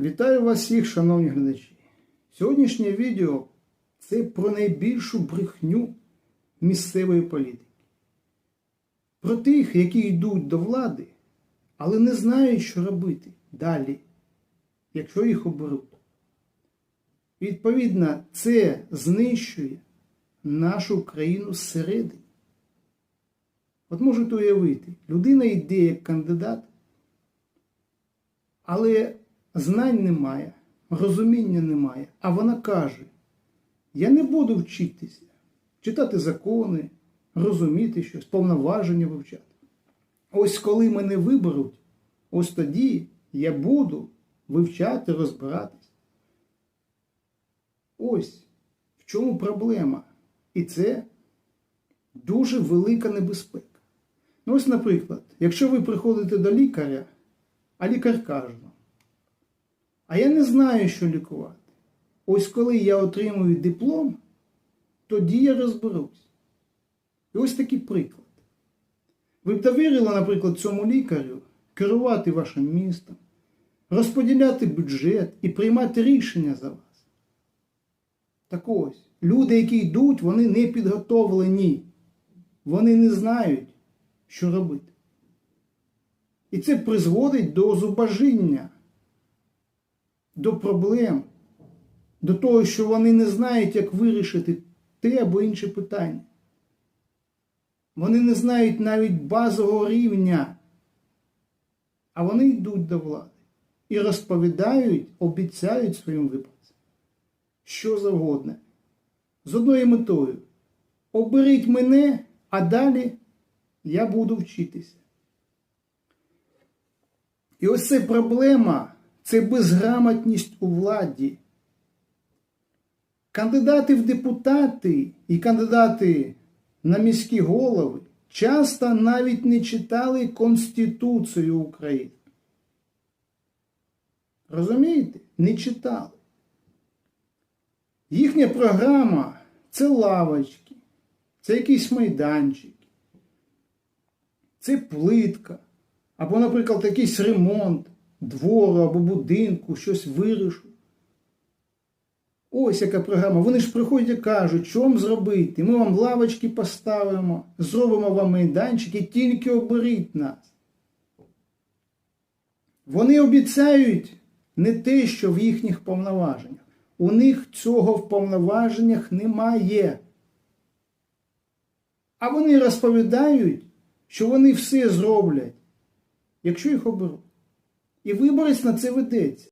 Вітаю вас всіх, шановні глядачі. Сьогоднішнє відео це про найбільшу брехню місцевої політики. Про тих, які йдуть до влади, але не знають, що робити далі, якщо їх оберуть. Відповідно, це знищує нашу країну зсередини. От можете уявити, людина йде як кандидат, але знань немає, розуміння немає. А вона каже: я не буду вчитися, читати закони, розуміти щось, повноваження вивчати. Ось коли мене виберуть, ось тоді я буду вивчати, розбиратись. Ось в чому проблема. І це дуже велика небезпека. Ну, ось, наприклад, якщо ви приходите до лікаря, а лікар каже а я не знаю, що лікувати. Ось коли я отримую диплом, тоді я розберусь. І ось такий приклад. Ви б довірили, наприклад, цьому лікарю керувати вашим містом, розподіляти бюджет і приймати рішення за вас. Так ось, люди, які йдуть, вони не підготовлені. Вони не знають, що робити. І це призводить до зубожіння, до проблем, до того, що вони не знають, як вирішити те або інше питання. Вони не знають навіть базового рівня, а вони йдуть до влади і розповідають, обіцяють своїм виборцям, що завгодно. З одною метою. Оберіть мене, а далі я буду вчитися. І ось це проблема це безграмотність у владі. Кандидати в депутати і кандидати на міські голови часто навіть не читали Конституцію України. Розумієте? Не читали. Їхня програма це лавочки, це якісь майданчики, це плитка, або, наприклад, якийсь ремонт двору або будинку, щось вирішу. Ось яка програма. Вони ж приходять і кажуть, що вам зробити. Ми вам лавочки поставимо, зробимо вам майданчики, тільки оберіть нас. Вони обіцяють не те, що в їхніх повноваженнях. У них цього в повноваженнях немає. А вони розповідають, що вони все зроблять, якщо їх оберуть. І виборець на це ведеться.